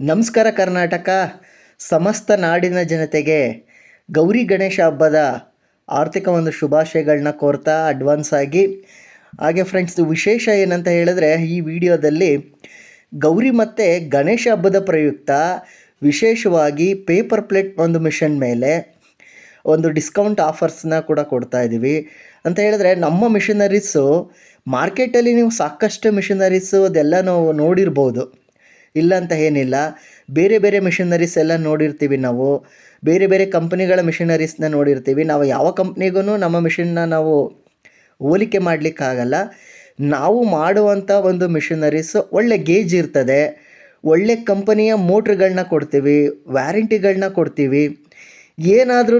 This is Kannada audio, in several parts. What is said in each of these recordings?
ನಮಸ್ಕಾರ ಕರ್ನಾಟಕ. ಸಮಸ್ತ ನಾಡಿನ ಜನತೆಗೆ ಗೌರಿ ಗಣೇಶ ಹಬ್ಬದ ಆರ್ಥಿಕ ಒಂದು ಶುಭಾಶಯಗಳನ್ನ ಕೋರ್ತಾ ಅಡ್ವಾನ್ಸ್ ಆಗಿ. ಹಾಗೆ ಫ್ರೆಂಡ್ಸ್ ವಿಶೇಷ ಏನಂತ ಹೇಳಿದ್ರೆ ಈ ವಿಡಿಯೋದಲ್ಲಿ ಗೌರಿ ಮತ್ತು ಗಣೇಶ ಹಬ್ಬದ ಪ್ರಯುಕ್ತ ವಿಶೇಷವಾಗಿ ಪೇಪರ್ ಪ್ಲೇಟ್ ಒಂದು ಮಿಷನ್ ಮೇಲೆ ಒಂದು ಡಿಸ್ಕೌಂಟ್ ಆಫರ್ಸ್ನ ಕೂಡ ಕೊಡ್ತಾ ಇದ್ದೀವಿ ಅಂತ ಹೇಳಿದ್ರೆ ನಮ್ಮ ಮಿಷನರೀಸು ಮಾರ್ಕೆಟಲ್ಲಿ ನೀವು ಸಾಕಷ್ಟು ಮಿಷನರೀಸು ಅದೆಲ್ಲ ನಾವು ನೋಡಿರ್ಬೋದು. ಇಲ್ಲ ಅಂತ ಏನಿಲ್ಲ. ಬೇರೆ ಬೇರೆ ಮಿಷನರೀಸ್ ಎಲ್ಲ ನೋಡಿರ್ತೀವಿ ನಾವು. ಬೇರೆ ಬೇರೆ ಕಂಪ್ನಿಗಳ ಮಿಷನರೀಸ್ನ ನೋಡಿರ್ತೀವಿ. ನಾವು ಯಾವ ಕಂಪ್ನಿಗೂ ನಮ್ಮ ಮಿಷನ್ನ ನಾವು ಹೋಲಿಕೆ ಮಾಡಲಿಕ್ಕಾಗಲ್ಲ ನಾವು ಮಾಡುವಂಥ ಒಂದು ಮಿಷನರೀಸ್ ಒಳ್ಳೆ ಗೇಜ್ ಇರ್ತದೆ. ಒಳ್ಳೆ ಕಂಪನಿಯ ಮೋಟ್ರ್ಗಳನ್ನ ಕೊಡ್ತೀವಿ ವ್ಯಾರಂಟಿಗಳನ್ನ ಕೊಡ್ತೀವಿ. ಏನಾದ್ರೂ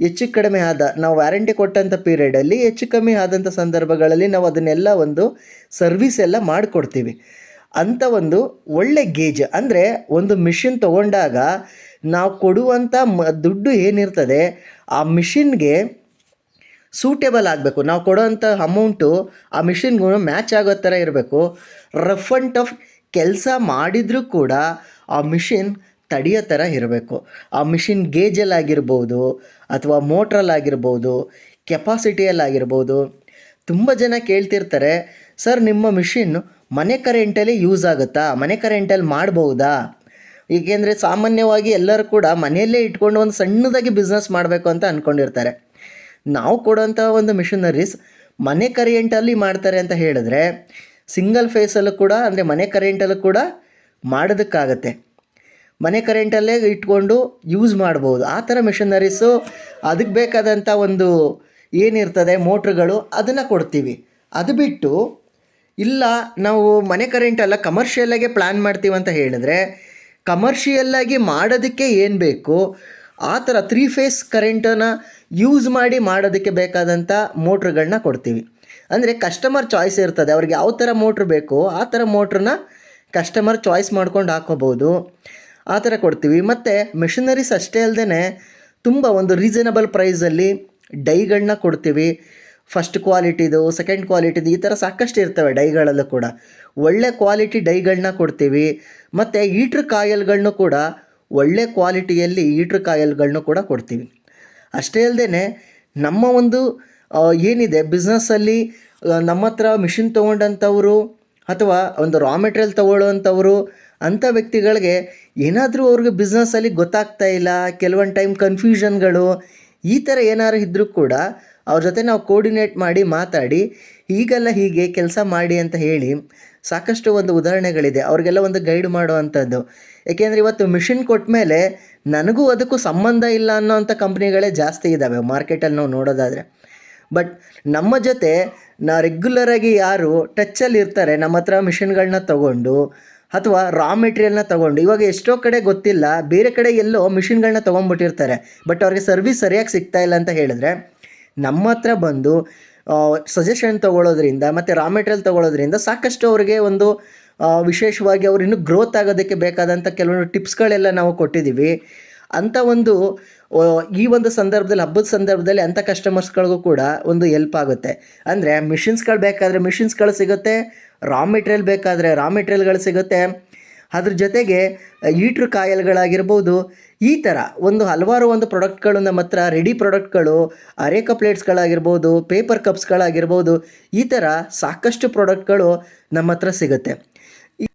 ಹೆಚ್ಚು ಕಡಿಮೆ ಆದ, ನಾವು ವ್ಯಾರಂಟಿ ಕೊಟ್ಟಂಥ ಪೀರಿಯಡಲ್ಲಿ ಹೆಚ್ಚು ಕಮ್ಮಿ ಆದಂಥ ಸಂದರ್ಭಗಳಲ್ಲಿ ನಾವು ಅದನ್ನೆಲ್ಲ ಒಂದು ಸರ್ವಿಸ್ ಎಲ್ಲ ಮಾಡಿಕೊಡ್ತೀವಿ. ಅಂಥ ಒಂದು ಒಳ್ಳೆ ಗೇಜ್. ಅಂದರೆ ಒಂದು ಮಿಷಿನ್ ತಗೊಂಡಾಗ ನಾವು ಕೊಡುವಂಥ ಮ, ದುಡ್ಡು ಏನಿರ್ತದೆ, ಆ ಮಿಷಿನ್ಗೆ ಸೂಟೇಬಲ್ ಆಗಬೇಕು. ನಾವು ಕೊಡೋವಂಥ ಅಮೌಂಟು ಆ ಮಿಷಿನ್ಗೂ ಮ್ಯಾಚ್ ಆಗೋ ಥರ ಇರಬೇಕು. ರಫ್ ಆ್ಯಂಡ್ ಟಫ್ ಕೆಲಸ ಮಾಡಿದರೂ ಕೂಡ ಆ ಮಿಷಿನ್ ತಡೆಯೋ ಥರ ಇರಬೇಕು. ಆ ಮಿಷಿನ್ ಗೇಜಲ್ಲಾಗಿರ್ಬೋದು ಅಥವಾ ಮೋಟ್ರಲ್ಲಾಗಿರ್ಬೋದು ಕೆಪಾಸಿಟಿಯಲ್ಲಾಗಿರ್ಬೋದು ತುಂಬ ಜನ ಕೇಳ್ತಿರ್ತಾರೆ ಸರ್, ನಿಮ್ಮ ಮಿಷಿನ್ ಮನೆ ಕರೆಂಟಲ್ಲಿ ಯೂಸ್ ಆಗುತ್ತಾ? ಮನೆ ಕರೆಂಟಲ್ಲಿ ಮಾಡ್ಬೋದಾ ಏಕೆಂದರೆ ಸಾಮಾನ್ಯವಾಗಿ ಎಲ್ಲರೂ ಕೂಡ ಮನೆಯಲ್ಲೇ ಇಟ್ಕೊಂಡು ಒಂದು ಸಣ್ಣದಾಗಿ ಬಿಸ್ನೆಸ್ ಮಾಡಬೇಕು ಅಂತ ಅಂದ್ಕೊಂಡಿರ್ತಾರೆ ನಾವು ಕೊಡೋಂಥ ಒಂದು ಮಿಷನರೀಸ್ ಮನೆ ಕರೆಂಟಲ್ಲಿ ಮಾಡ್ತಾರೆ ಅಂತ ಹೇಳಿದ್ರೆ ಸಿಂಗಲ್ ಫೇಸಲ್ಲೂ ಕೂಡ, ಅಂದರೆ ಮನೆ ಕರೆಂಟಲ್ಲೂ ಕೂಡ ಮಾಡೋದಕ್ಕಾಗತ್ತೆ. ಮನೆ ಕರೆಂಟಲ್ಲೇ ಇಟ್ಕೊಂಡು ಯೂಸ್ ಮಾಡ್ಬೋದು. ಆ ಥರ ಮಿಷಿನರೀಸು ಅದಕ್ಕೆ ಬೇಕಾದಂಥ ಒಂದು ಏನಿರ್ತದೆ ಮೋಟ್ರುಗಳು ಅದನ್ನು ಕೊಡ್ತೀವಿ. ಅದು ಬಿಟ್ಟು ಇಲ್ಲ, ನಾವು ಮನೆ ಕರೆಂಟ್ ಅಲ್ಲ ಕಮರ್ಷಿಯಲ್ಲಾಗೆ ಪ್ಲ್ಯಾನ್ ಮಾಡ್ತೀವಿ ಅಂತ ಹೇಳಿದ್ರೆ ಕಮರ್ಷಿಯಲ್ಲಾಗಿ ಮಾಡೋದಕ್ಕೆ ಏನು ಬೇಕು? ಆ ಥರ ತ್ರೀ ಫೇಸ್ ಕರೆಂಟನ್ನು ಯೂಸ್ ಮಾಡಿ ಮಾಡೋದಕ್ಕೆ ಬೇಕಾದಂಥ ಮೋಟ್ರ್ಗಳನ್ನ ಕೊಡ್ತೀವಿ. ಅಂದರೆ ಕಸ್ಟಮರ್ ಚಾಯ್ಸ್ ಇರ್ತದೆ, ಅವ್ರಿಗೆ ಯಾವ ಥರ ಮೋಟ್ರ್ ಬೇಕು ಆ ಥರ ಮೋಟ್ರನ್ನ ಕಸ್ಟಮರ್ ಚಾಯ್ಸ್ ಮಾಡ್ಕೊಂಡು ಹಾಕೋಬೋದು ಆ ಥರ ಕೊಡ್ತೀವಿ. ಮತ್ತು ಮೆಷಿನರೀಸ್ ಅಷ್ಟೇ ಅಲ್ಲದೆ ತುಂಬ ಒಂದು ರೀಸನಬಲ್ ಪ್ರೈಸಲ್ಲಿ ಡೈಗಳನ್ನ ಕೊಡ್ತೀವಿ. ಫಸ್ಟ್ ಕ್ವಾಲಿಟಿದು ಸೆಕೆಂಡ್ ಕ್ವಾಲಿಟಿದು ಈ ಥರ ಸಾಕಷ್ಟು ಇರ್ತವೆ ಡೈಗಳಲ್ಲೂ ಕೂಡ. ಒಳ್ಳೆ ಕ್ವಾಲಿಟಿ ಡೈಗಳನ್ನ ಕೊಡ್ತೀವಿ. ಮತ್ತು ಈಟ್ರ್ ಕಾಯಲ್ಗಳನ್ನೂ ಕೂಡ ಒಳ್ಳೆ ಕ್ವಾಲಿಟಿಯಲ್ಲಿ ಈಟ್ರ್ ಕಾಯಲ್ಗಳನ್ನೂ ಕೂಡ ಕೊಡ್ತೀವಿ. ಅಷ್ಟೇ ಅಲ್ಲದೆ ನಮ್ಮ ಒಂದು ಏನಿದೆ ಬಿಸ್ನೆಸ್ಸಲ್ಲಿ ನಮ್ಮ ಹತ್ರ ಮಿಷಿನ್ ತೊಗೊಂಡಂಥವ್ರು ಅಥವಾ ಒಂದು ರಾ ಮೆಟೀರಿಯಲ್ ತೊಗೊಳ್ಳೋವಂಥವ್ರು ಅಂಥ ವ್ಯಕ್ತಿಗಳಿಗೆ ಏನಾದರೂ ಅವ್ರಿಗೆ ಬಿಸ್ನೆಸ್ಸಲ್ಲಿ ಗೊತ್ತಾಗ್ತಾ ಇಲ್ಲ, ಕೆಲವೊಂದು ಟೈಮ್ ಕನ್ಫ್ಯೂಷನ್ಗಳು ಈ ಥರ ಏನಾದ್ರು ಇದ್ದರೂ ಕೂಡ ಅವ್ರ ಜೊತೆ ನಾವು ಕೋರ್ಡಿನೇಟ್ ಮಾಡಿ ಮಾತಾಡಿ, ಈಗೆಲ್ಲ ಹೀಗೆ ಕೆಲಸ ಮಾಡಿ ಅಂತ ಹೇಳಿ ಸಾಕಷ್ಟು ಒಂದು ಉದಾಹರಣೆಗಳಿದೆ. ಅವ್ರಿಗೆಲ್ಲ ಒಂದು ಗೈಡ್ ಮಾಡುವಂಥದ್ದು. ಏಕೆಂದರೆ ಇವತ್ತು ಮಿಷಿನ್ ಕೊಟ್ಟ ಮೇಲೆ ನನಗೂ ಅದಕ್ಕೂ ಸಂಬಂಧ ಇಲ್ಲ ಅನ್ನೋವಂಥ ಕಂಪ್ನಿಗಳೇ ಜಾಸ್ತಿ ಇದ್ದಾವೆ ಮಾರ್ಕೆಟಲ್ಲಿ ನಾವು ನೋಡೋದಾದರೆ. ಬಟ್ ನಮ್ಮ ಜೊತೆ ನಾ ರೆಗ್ಯುಲರಾಗಿ ಯಾರು ಟಚ್ಚಲ್ಲಿ ಇರ್ತಾರೆ, ನಮ್ಮ ಹತ್ರ ಮಿಷಿನ್ಗಳನ್ನ ತಗೊಂಡು ಅಥವಾ ರಾ ಮೆಟೀರಿಯಲ್ನ ತೊಗೊಂಡು, ಇವಾಗ ಎಷ್ಟೋ ಕಡೆ ಗೊತ್ತಿಲ್ಲ, ಬೇರೆ ಕಡೆ ಎಲ್ಲೋ ಮಿಷಿನ್ಗಳನ್ನ ತೊಗೊಂಡ್ಬಿಟ್ಟಿರ್ತಾರೆ. ಬಟ್ ಅವ್ರಿಗೆ ಸರ್ವಿಸ್ ಸರಿಯಾಗಿ ಸಿಗ್ತಾ ಇಲ್ಲ ಅಂತ ಹೇಳಿದ್ರೆ ನಮ್ಮ ಹತ್ರ ಬಂದು ಸಜೆಷನ್ ತೊಗೊಳೋದ್ರಿಂದ ಮತ್ತು ರಾ ಮೆಟೀರಿಯಲ್ ತೊಗೊಳೋದ್ರಿಂದ ಸಾಕಷ್ಟು ಅವ್ರಿಗೆ ಒಂದು ವಿಶೇಷವಾಗಿ ಅವ್ರು ಇನ್ನೂ ಗ್ರೋತ್ ಆಗೋದಕ್ಕೆ ಬೇಕಾದಂಥ ಕೆಲವೊಂದು ಟಿಪ್ಸ್ಗಳೆಲ್ಲ ನಾವು ಕೊಟ್ಟಿದ್ದೀವಿ. ಅಂಥ ಒಂದು ಈ ಒಂದು ಸಂದರ್ಭದಲ್ಲಿ, ಹಬ್ಬದ ಸಂದರ್ಭದಲ್ಲಿ ಅಂಥ ಕಸ್ಟಮರ್ಸ್ಗಳಿಗೂ ಕೂಡ ಒಂದು ಹೆಲ್ಪ್ ಆಗುತ್ತೆ. ಅಂದರೆ ಮಿಷಿನ್ಸ್ಗಳು ಬೇಕಾದರೆ ಮಿಷಿನ್ಸ್ಗಳು ಸಿಗುತ್ತೆ ರಾ ಮೆಟೀರಿಯಲ್ ಬೇಕಾದರೆ ರಾ ಮೆಟೀರಿಯಲ್ಗಳು ಸಿಗುತ್ತೆ. ಅದ್ರ ಜೊತೆಗೆ ಈಟ್ರು ಕಾಯಲ್ಗಳಾಗಿರ್ಬೋದು ಈ ಥರ ಒಂದು ಹಲವಾರು ಒಂದು ಪ್ರಾಡಕ್ಟ್ಗಳು ನಮ್ಮ ಹತ್ರ ರೆಡಿ ಪ್ರಾಡಕ್ಟ್ಗಳು ಅರೇಕ ಪ್ಲೇಟ್ಸ್ಗಳಾಗಿರ್ಬೋದು ಪೇಪರ್ ಕಪ್ಸ್ಗಳಾಗಿರ್ಬೋದು ಈ ಥರ ಸಾಕಷ್ಟು ಪ್ರಾಡಕ್ಟ್ಗಳು ನಮ್ಮ ಹತ್ರ ಸಿಗುತ್ತೆ.